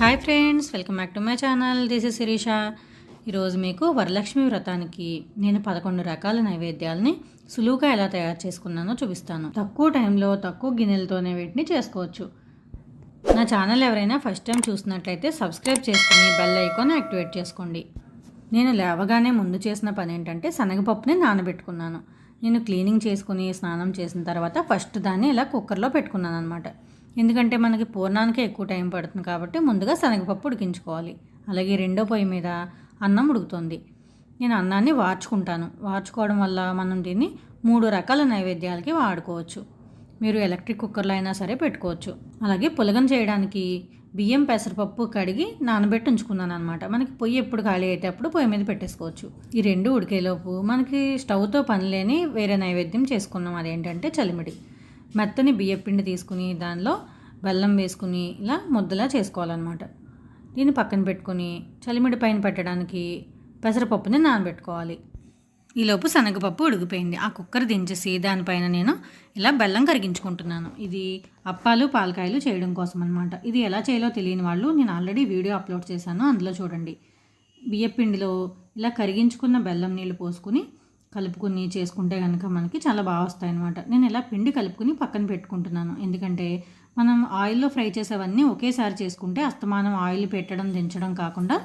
Hi friends welcome back to my channel this is Sirisha ఈరోజు మీకు వరలక్ష్మి వ్రతానికి నేను పదకొండు రకాల నైవేద్యాలని సులువుగా ఎలా తయారు చేసుకున్నానో చూపిస్తాను. తక్కువ టైంలో తక్కువ గిన్నెలతోనే వీటిని చేసుకోవచ్చు. నా ఛానల్ ఎవరైనా ఫస్ట్ టైం చూసినట్లయితే సబ్స్క్రైబ్ చేసుకుని బెల్ ఐకాన్ యాక్టివేట్ చేసుకోండి. నేను లేవగానే ముందు చేసిన పని ఏంటంటే శనగపప్పుని నానబెట్టుకున్నాను. నేను క్లీనింగ్ చేసుకుని స్నానం చేసిన తర్వాత ఫస్ట్ దాన్ని ఇలా కుక్కర్లో పెట్టుకున్నాను అనమాట ఎందుకంటే మనకి పూర్ణానికి ఎక్కువ టైం పడుతుంది కాబట్టి ముందుగా శనగపప్పు ఉడికించుకోవాలి. అలాగే రెండో పొయ్యి మీద అన్నం ఉడుకుతుంది. నేను అన్నాన్ని వార్చుకుంటాను. వార్చుకోవడం వల్ల మనం దీన్ని మూడు రకాల నైవేద్యాలకి వాడుకోవచ్చు. మీరు ఎలక్ట్రిక్ కుక్కర్లో అయినా సరే పెట్టుకోవచ్చు. అలాగే పులగం చేయడానికి బియ్యం పెసరపప్పు కడిగి నానబెట్టి ఉంచుకున్నాను అనమాట మనకి పొయ్యి ఎప్పుడు ఖాళీ అయితే అప్పుడు పొయ్యి మీద పెట్టేసుకోవచ్చు. ఈ రెండు ఉడికేలోపు మనకి స్టవ్తో పని లేని వేరే నైవేద్యం చేసుకున్నాం. అదేంటంటే చలిమిడి. మెత్తని బియ్యపిండి తీసుకుని దానిలో బెల్లం వేసుకుని ఇలా ముద్దలా చేసుకోవాలన్నమాట. దీన్ని పక్కన పెట్టుకుని చలిమిడి పైన పెట్టడానికి పెసరపప్పుని నానబెట్టుకోవాలి. ఈలోపు శనగపప్పు ఉడికిపోయింది. ఆ కుక్కర్ దించేసి దానిపైన నేను ఇలా బెల్లం కరిగించుకుంటున్నాను. ఇది అప్పాలు పాలకాయలు చేయడం కోసం అనమాట ఇది ఎలా చేయాలో తెలియని వాళ్ళు నేను ఆల్రెడీ వీడియో అప్లోడ్ చేశాను. అందులో చూడండి. బియ్యపిండిలో ఇలా కరిగించుకున్న బెల్లం నీళ్ళు పోసుకుని కలుపుకుని చేసుకుంటే కనుక మనకి చాలా బాగా వస్తాయి అనమాట నేను ఇలా పిండి కలుపుకుని పక్కన పెట్టుకుంటున్నాను. ఎందుకంటే మనం ఆయిల్లో ఫ్రై చేసేవన్నీ ఒకేసారి చేసుకుంటే అస్తమానం ఆయిల్ పెట్టడం దించడం కాకుండా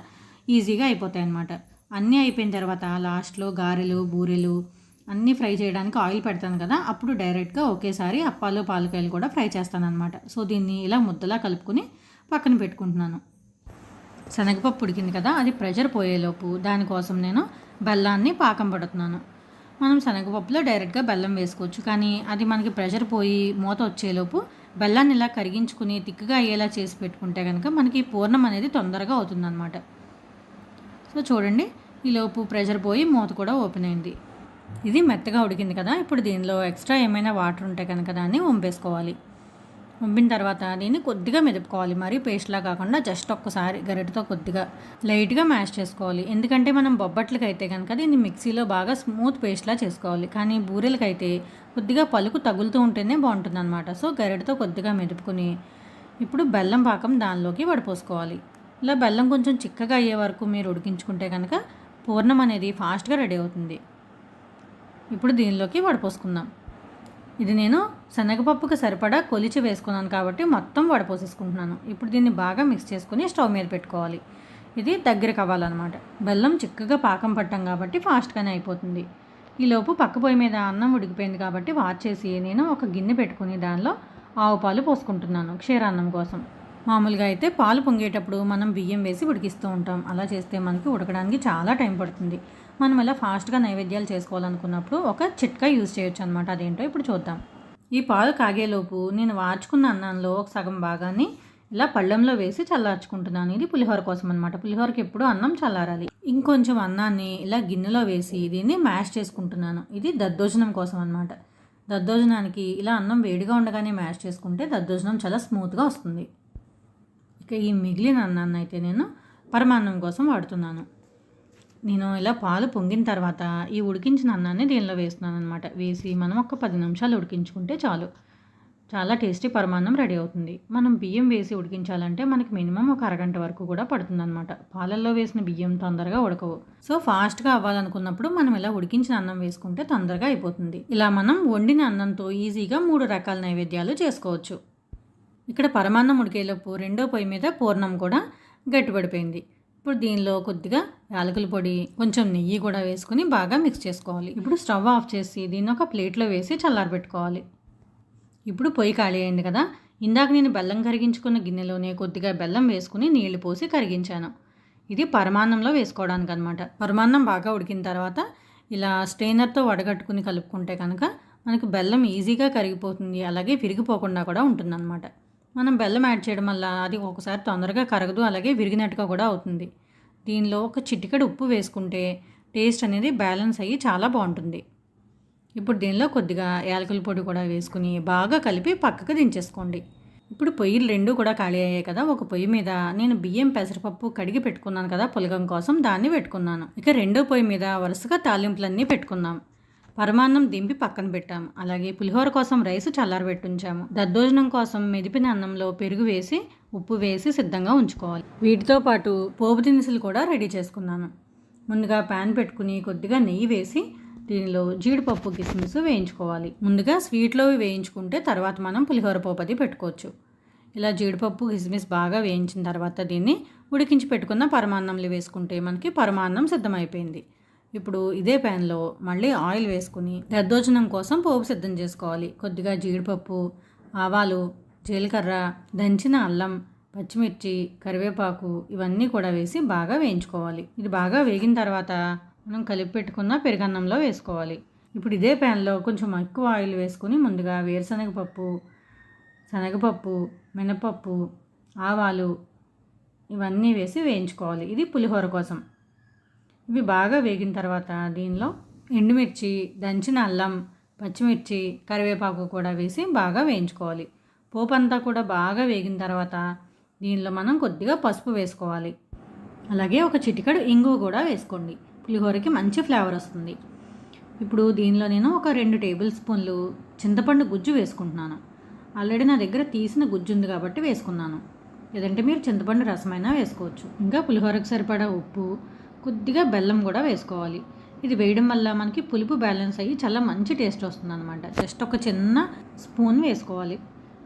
ఈజీగా అయిపోతాయి అనమాట అన్నీ అయిపోయిన తర్వాత లాస్ట్లో గారెలు బూరెలు అన్నీ ఫ్రై చేయడానికి ఆయిల్ పెడతాను కదా అప్పుడు డైరెక్ట్గా ఒకేసారి అప్పాలు పాలకాయలు కూడా ఫ్రై చేస్తాను అనమాట సో దీన్ని ఇలా ముద్దలా కలుపుకొని పక్కన పెట్టుకుంటున్నాను. శనగపప్పు ఉడికింది కదా అది ప్రెషర్ పోయేలోపు దానికోసం నేను బెల్లాన్ని పాకం పడుతున్నాను. మనం శనగపప్పులో డైరెక్ట్గా బెల్లం వేసుకోవచ్చు. కానీ అది మనకి ప్రెషర్ పోయి మూత వచ్చేలోపు బెల్లాన్ని ఇలా కరిగించుకుని తిక్కుగా అయ్యేలా చేసి పెట్టుకుంటే కనుక మనకి పూర్ణం అనేది తొందరగా అవుతుందన్నమాట. సో చూడండి. ఈలోపు ప్రెషర్ పోయి మూత కూడా ఓపెన్ అయింది. ఇది మెత్తగా ఉడికింది కదా. ఇప్పుడు దీనిలో ఎక్స్ట్రా ఏమైనా వాటర్ ఉంటే కనుక దాన్ని వంపేసుకోవాలి. వంపిన తర్వాత దీన్ని కొద్దిగా మెదుపుకోవాలి. మరీ పేస్ట్లా కాకుండా జస్ట్ ఒక్కసారి గరిటతో కొద్దిగా లైట్గా మ్యాష్ చేసుకోవాలి. ఎందుకంటే మనం బొబ్బట్లకి అయితే కనుక దీన్ని మిక్సీలో బాగా స్మూత్ పేస్ట్లా చేసుకోవాలి. కానీ బూరెలకైతే కొద్దిగా పలుకు తగులుతూ ఉంటేనే బాగుంటుంది అనమాట సో గరిటతో కొద్దిగా మెదుపుకుని ఇప్పుడు బెల్లం పాకం దానిలోకి వడిపోసుకోవాలి. ఇలా బెల్లం కొంచెం చిక్కగా అయ్యే వరకు మీరు ఉడికించుకుంటే కనుక పూర్ణం అనేది ఫాస్ట్గా రెడీ అవుతుంది. ఇప్పుడు దీనిలోకి వడిపోసుకుందాం. ఇది నేను శనగపప్పుకి సరిపడా కొలిచి వేసుకున్నాను కాబట్టి మొత్తం వడపోసేసుకుంటున్నాను. ఇప్పుడు దీన్ని బాగా మిక్స్ చేసుకుని స్టవ్ మీద పెట్టుకోవాలి. ఇది దగ్గర అవ్వాలన్నమాట. బెల్లం చిక్కగా పాకం పట్టాం కాబట్టి ఫాస్ట్గానే అయిపోతుంది. ఈలోపు పక్క పొయ్యి మీద అన్నం ఉడికిపోయింది కాబట్టి వాచేసి నేను ఒక గిన్నె పెట్టుకుని దానిలో ఆవు పాలు పోసుకుంటున్నాను క్షీరాన్నం కోసం. మామూలుగా అయితే పాలు పొంగేటప్పుడు మనం బియ్యం వేసి ఉడికిస్తూ ఉంటాం. అలా చేస్తే మనకి ఉడకడానికి చాలా టైం పడుతుంది. మనం ఇలా ఫాస్ట్గా నైవేద్యాలు చేసుకోవాలనుకున్నప్పుడు ఒక చిట్కా యూజ్ చేయొచ్చు అనమాట అదేంటో ఇప్పుడు చూద్దాం. ఈ పాలు కాగేలోపు నేను వార్చుకున్న అన్నంలో ఒక సగం భాగాన్ని ఇలా పళ్ళెంలో వేసి చల్లార్చుకుంటున్నాను. ఇది పులిహోర కోసం అనమాట పులిహోరకి ఎప్పుడు అన్నం చల్లారాలి. ఇంకొంచెం అన్నాన్ని ఇలా గిన్నెలో వేసి దీన్ని మ్యాష్ చేసుకుంటున్నాను. ఇది దద్దోజనం కోసం అనమాట దద్దోజనానికి ఇలా అన్నం వేడిగా ఉండగానే మ్యాష్ చేసుకుంటే దద్దోజనం చాలా స్మూత్గా వస్తుంది. ఇక ఈ మిగిలిన అన్నాన్ని అయితే నేను పరమాన్నం కోసం వాడుతున్నాను. నేను ఇలా పాలు పొంగిన తర్వాత ఈ ఉడికించిన అన్నాన్ని దీనిలో వేస్తున్నాను అనమాట వేసి మనం ఒక పది నిమిషాలు ఉడికించుకుంటే చాలు. చాలా టేస్టీ పరమాన్నం రెడీ అవుతుంది. మనం బియ్యం వేసి ఉడికించాలంటే మనకి మినిమం ఒక అరగంట వరకు కూడా పడుతుందన్నమాట. పాలల్లో వేసిన బియ్యం తొందరగా ఉడకవు. సో ఫాస్ట్గా అవ్వాలనుకున్నప్పుడు మనం ఇలా ఉడికించిన అన్నం వేసుకుంటే తొందరగా అయిపోతుంది. ఇలా మనం వండిన అన్నంతో ఈజీగా మూడు రకాల నైవేద్యాలు చేసుకోవచ్చు. ఇక్కడ పరమాన్నం ఉడికేలోపు రెండో పొయ్యి మీద పూర్ణం కూడా గట్టిపడిపోయింది. ఇప్పుడు దీనిలో కొద్దిగా యాలకుల పొడి కొంచెం నెయ్యి కూడా వేసుకుని బాగా మిక్స్ చేసుకోవాలి. ఇప్పుడు స్టవ్ ఆఫ్ చేసి దీన్ని ఒక ప్లేట్లో వేసి చల్లారబెట్టుకోవాలి. ఇప్పుడు పొయ్యి ఖాళీ అయింది కదా. ఇందాక నేను బెల్లం కరిగించుకున్న గిన్నెలోనే కొద్దిగా బెల్లం వేసుకుని నీళ్ళు పోసి కరిగించాను. ఇది పరమాన్నంలో వేసుకోవడానికి అనమాట పరమాన్నం బాగా ఉడికిన తర్వాత ఇలా స్ట్రెయినర్తో వడగట్టుకుని కలుపుకుంటే కనుక మనకు బెల్లం ఈజీగా కరిగిపోతుంది. అలాగే విరిగిపోకుండా కూడా ఉంటుందన్నమాట. మనం బెల్లం యాడ్ చేయడం వల్ల అది ఒకసారి తొందరగా కరగదు అలాగే విరిగినట్టుగా కూడా అవుతుంది. దీనిలో ఒక చిటికెడు ఉప్పు వేసుకుంటే టేస్ట్ అనేది బ్యాలెన్స్ అయ్యి చాలా బాగుంటుంది. ఇప్పుడు దీనిలో కొద్దిగా యాలకుల పొడి కూడా వేసుకుని బాగా కలిపి పక్కకు దించేసుకోండి. ఇప్పుడు పొయ్యిలు రెండు కూడా ఖాళీ అయ్యాయి కదా ఒక పొయ్యి మీద నేను బియ్యం పెసరపప్పు కడిగి పెట్టుకున్నాను కదా పులగం కోసం దాన్ని పెట్టుకున్నాను. ఇక రెండో పొయ్యి మీద వరుసగా తాలింపులన్నీ పెట్టుకున్నాం పరమాన్నం దింపి పక్కన పెట్టాము. అలాగే పులిహోర కోసం రైస్ చల్లారబెట్టుంచాము. దద్దోజనం కోసం మెదిపిన అన్నంలో పెరుగు వేసి ఉప్పు వేసి సిద్ధంగా ఉంచుకోవాలి. వీటితో పాటు పోపు దినుసులు కూడా రెడీ చేసుకున్నాను. ముందుగా ప్యాన్ పెట్టుకుని కొద్దిగా నెయ్యి వేసి దీనిలో జీడిపప్పు కిస్మిస్ వేయించుకోవాలి. ముందుగా స్వీట్లో వేయించుకుంటే తర్వాత మనం పులిహోర పోపది పెట్టుకోవచ్చు. ఇలా జీడిపప్పు కిస్మిస్ బాగా వేయించిన తర్వాత దీన్ని ఉడికించి పెట్టుకున్న పరమాన్నంలో వేసుకుంటే మనకి పరమాన్నం సిద్ధమైపోయింది. ఇప్పుడు ఇదే ప్యాన్లో మళ్ళీ ఆయిల్ వేసుకుని దద్దోజనం కోసం పోపు సిద్ధం చేసుకోవాలి. కొద్దిగా జీడిపప్పు ఆవాలు జీలకర్ర దంచిన అల్లం పచ్చిమిర్చి కరివేపాకు ఇవన్నీ కూడా వేసి బాగా వేయించుకోవాలి. ఇది బాగా వేగిన తర్వాత మనం కలిపి పెట్టుకున్న పెరుగన్నంలో వేసుకోవాలి. ఇప్పుడు ఇదే ప్యాన్లో కొంచెం ఎక్కువ ఆయిల్ వేసుకుని ముందుగా వేరుశనగపప్పు శనగపప్పు మినపప్పు ఆవాలు ఇవన్నీ వేసి వేయించుకోవాలి. ఇది పులిహోర కోసం. ఇవి బాగా వేగిన తర్వాత దీనిలో ఎండుమిర్చి దంచిన అల్లం పచ్చిమిర్చి కరివేపాకు కూడా వేసి బాగా వేయించుకోవాలి. పోపు అంతా కూడా బాగా వేగిన తర్వాత దీనిలో మనం కొద్దిగా పసుపు వేసుకోవాలి. అలాగే ఒక చిటికడు ఇంగువ కూడా వేసుకోండి. పులిహోరకి మంచి ఫ్లేవర్ వస్తుంది. ఇప్పుడు దీనిలో నేను ఒక రెండు టేబుల్ స్పూన్లు చింతపండు గుజ్జు వేసుకుంటున్నాను. ఆల్రెడీ నా దగ్గర తీసిన గుజ్జు ఉంది కాబట్టి వేసుకున్నాను. లేదంటే మీరు చింతపండు రసమైనా వేసుకోవచ్చు. ఇంకా పులిహోరకు సరిపడా ఉప్పు కొద్దిగా బెల్లం కూడా వేసుకోవాలి. ఇది వేయడం వల్ల మనకి పులుపు బ్యాలెన్స్ అయ్యి చాలా మంచి టేస్ట్ వస్తుంది అనమాట జస్ట్ ఒక చిన్న స్పూన్ వేసుకోవాలి.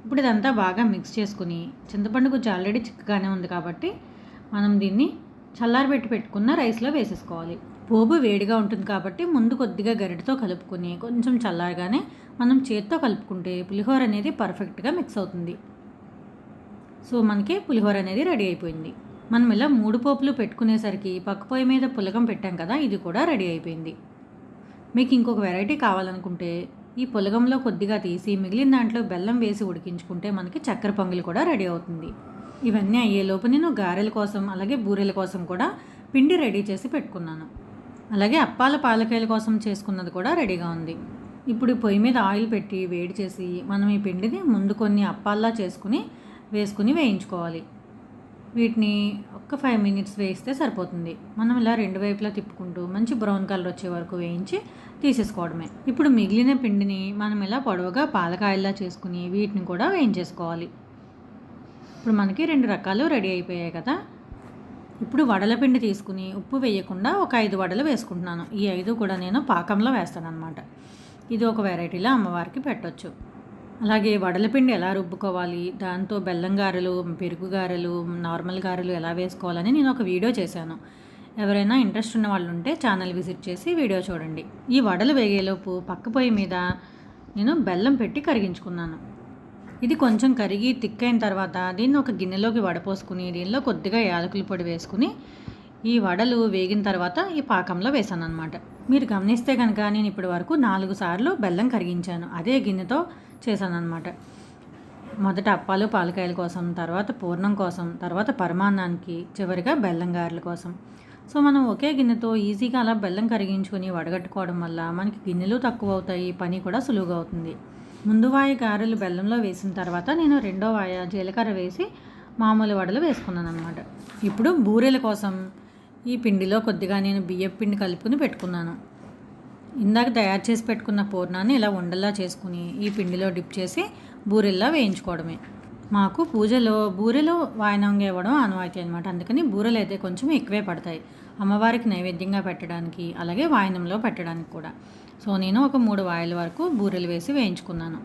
ఇప్పుడు ఇదంతా బాగా మిక్స్ చేసుకుని చింతపండు కొంచెం ఆల్రెడీ చిక్కగానే ఉంది కాబట్టి మనం దీన్ని చల్లారబెట్టి పెట్టుకున్న రైస్లో వేసేసుకోవాలి. పోపు వేడిగా ఉంటుంది కాబట్టి ముందు కొద్దిగా గరిటతో కలుపుకొని కొంచెం చల్లారగానే మనం చేత్తో కలుపుకుంటే పులిహోర అనేది పర్ఫెక్ట్గా మిక్స్ అవుతుంది. సో మనకి పులిహోర అనేది రెడీ అయిపోయింది. మనం ఇలా మూడు పోపులు పెట్టుకునేసరికి పక్క పొయ్యి మీద పులగం పెట్టాం కదా ఇది కూడా రెడీ అయిపోయింది. మీకు ఇంకొక వెరైటీ కావాలనుకుంటే ఈ పులగంలో కొద్దిగా తీసి మిగిలిన దాంట్లో బెల్లం వేసి ఉడికించుకుంటే మనకి చక్కెర పొంగలి కూడా రెడీ అవుతుంది. ఇవన్నీ అయ్యేలోపు నేను గారెల కోసం అలాగే బూరెల కోసం కూడా పిండి రెడీ చేసి పెట్టుకున్నాను. అలాగే అప్పాల పాలకాయల కోసం చేసుకున్నది కూడా రెడీగా ఉంది. ఇప్పుడు పొయ్యి మీద ఆయిల్ పెట్టి వేడి చేసి మనం ఈ పిండిని ముందు కొన్ని అప్పాల్లా చేసుకుని వేసుకుని వేయించుకోవాలి. వీటిని ఒక్క ఫైవ్ మినిట్స్ వేయిస్తే సరిపోతుంది. మనం ఇలా రెండు వైపులా తిప్పుకుంటూ మంచి బ్రౌన్ కలర్ వచ్చే వరకు వేయించి తీసేసుకోవడమే. ఇప్పుడు మిగిలిన పిండిని మనం ఇలా పొడవుగా పాలకాయల్లా చేసుకుని వీటిని కూడా వేయించేసుకోవాలి. ఇప్పుడు మనకి రెండు రకాలు రెడీ అయిపోయాయి కదా. ఇప్పుడు వడల పిండి తీసుకుని ఉప్పు వేయకుండా ఒక ఐదు వడలు వేసుకుంటున్నాను. ఈ ఐదు కూడా నేను పాకంలో వేస్తాను అనమాట ఇది ఒక వెరైటీలో అమ్మవారికి పెట్టొచ్చు. అలాగే వడలపిండి ఎలా రుబ్బుకోవాలి? దాంతో బెల్లం గారెలు పెరుగు గారెలు నార్మల్ గారెలు ఎలా వేసుకోవాలని నేను ఒక వీడియో చేశాను. ఎవరైనా ఇంట్రెస్ట్ ఉన్న వాళ్ళు ఉంటే ఛానల్ విజిట్ చేసి వీడియో చూడండి. ఈ వడలు వేగేలోపు పక్క పొయ్యి మీద నేను బెల్లం పెట్టి కరిగించుకున్నాను. ఇది కొంచెం కరిగి తిక్కైన తర్వాత దీన్ని ఒక గిన్నెలోకి వడపోసుకుని దీనిలో కొద్దిగా యాలకుల పొడి వేసుకుని ఈ వడలు వేగిన తర్వాత ఈ పాకంలో వేసాను అనమాట మీరు గమనిస్తే కనుక నేను ఇప్పటి వరకు నాలుగు సార్లు బెల్లం కరిగించాను. అదే గిన్నెతో చేశాను అనమాట మొదట అప్పాలు పాలకాయల కోసం తర్వాత పూర్ణం కోసం తర్వాత పరమాన్నానికి చివరిగా బెల్లం గారెల కోసం. సో మనం ఒకే గిన్నెతో ఈజీగా అలా బెల్లం కరిగించుకొని వడగట్టుకోవడం వల్ల మనకి గిన్నెలు తక్కువ అవుతాయి పని కూడా సులువుగా అవుతుంది ముందు వాయి గారెలు బెల్లంలో వేసిన తర్వాత నేను రెండో వాయ జీలకర్ర వేసి మామూలు వడలు వేసుకున్నాను అనమాట ఇప్పుడు బూరెల కోసం ఈ పిండిలో కొద్దిగా నేను బియ్యం పిండి కలుపుకుని పెట్టుకున్నాను. ఇందాక తయారు చేసి పెట్టుకున్న పూర్ణాన్ని ఇలా ఉండల్లా చేసుకుని ఈ పిండిలో డిప్ చేసి బూరెల్లా వేయించుకోవడమే. మాకు పూజలో బూరెలు వాయనంగా ఇవ్వడం అనువాయితీ అనమాట అందుకని బూరెలు అయితే కొంచెం ఎక్కువే పడతాయి. అమ్మవారికి నైవేద్యంగా పెట్టడానికి అలాగే వాయనంలో పెట్టడానికి కూడా. సో నేను ఒక మూడు వాయిల వరకు బూరెలు వేసి వేయించుకున్నాను.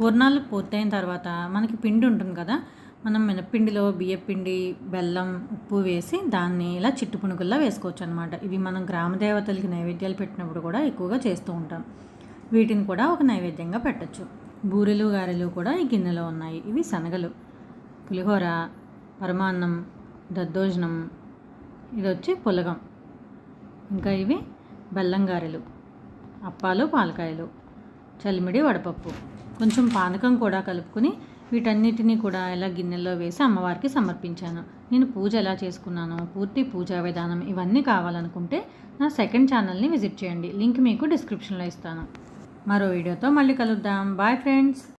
పూర్ణాలు పూర్తయిన తర్వాత మనకి పిండి ఉంటుంది కదా మనం మినప్పిండిలో బియ్యపిండి బెల్లం ఉప్పు వేసి దాన్ని ఇలా చిట్టు పునుగుల్లా వేసుకోవచ్చు అనమాట ఇవి మనం గ్రామ దేవతలకి నైవేద్యాలు పెట్టినప్పుడు కూడా ఎక్కువగా చేస్తూ ఉంటాం. వీటిని కూడా ఒక నైవేద్యంగా పెట్టచ్చు. బూరెలు గారెలు కూడా ఈ గిన్నెలో ఉన్నాయి. ఇవి శనగలు. పులిహోర పరమాన్నం దద్దోజనం ఇది వచ్చి పులగం. ఇంకా ఇవి బెల్లం గారెలు అప్పాలు పాలకాయలు చలిమిడి వడపప్పు. కొంచెం పానకం కూడా కలుపుకొని వీటన్నిటినీ కూడా ఇలా గిన్నెల్లో వేసి అమ్మవారికి సమర్పించాను. నేను పూజ ఎలా చేసుకున్నాను పూర్తి పూజా విధానం ఇవన్నీ కావాలనుకుంటే నా సెకండ్ ఛానల్ని విజిట్ చేయండి. లింక్ మీకు డిస్క్రిప్షన్లో ఇస్తాను. మరో వీడియోతో మళ్ళీ కలుద్దాం. Bye friends!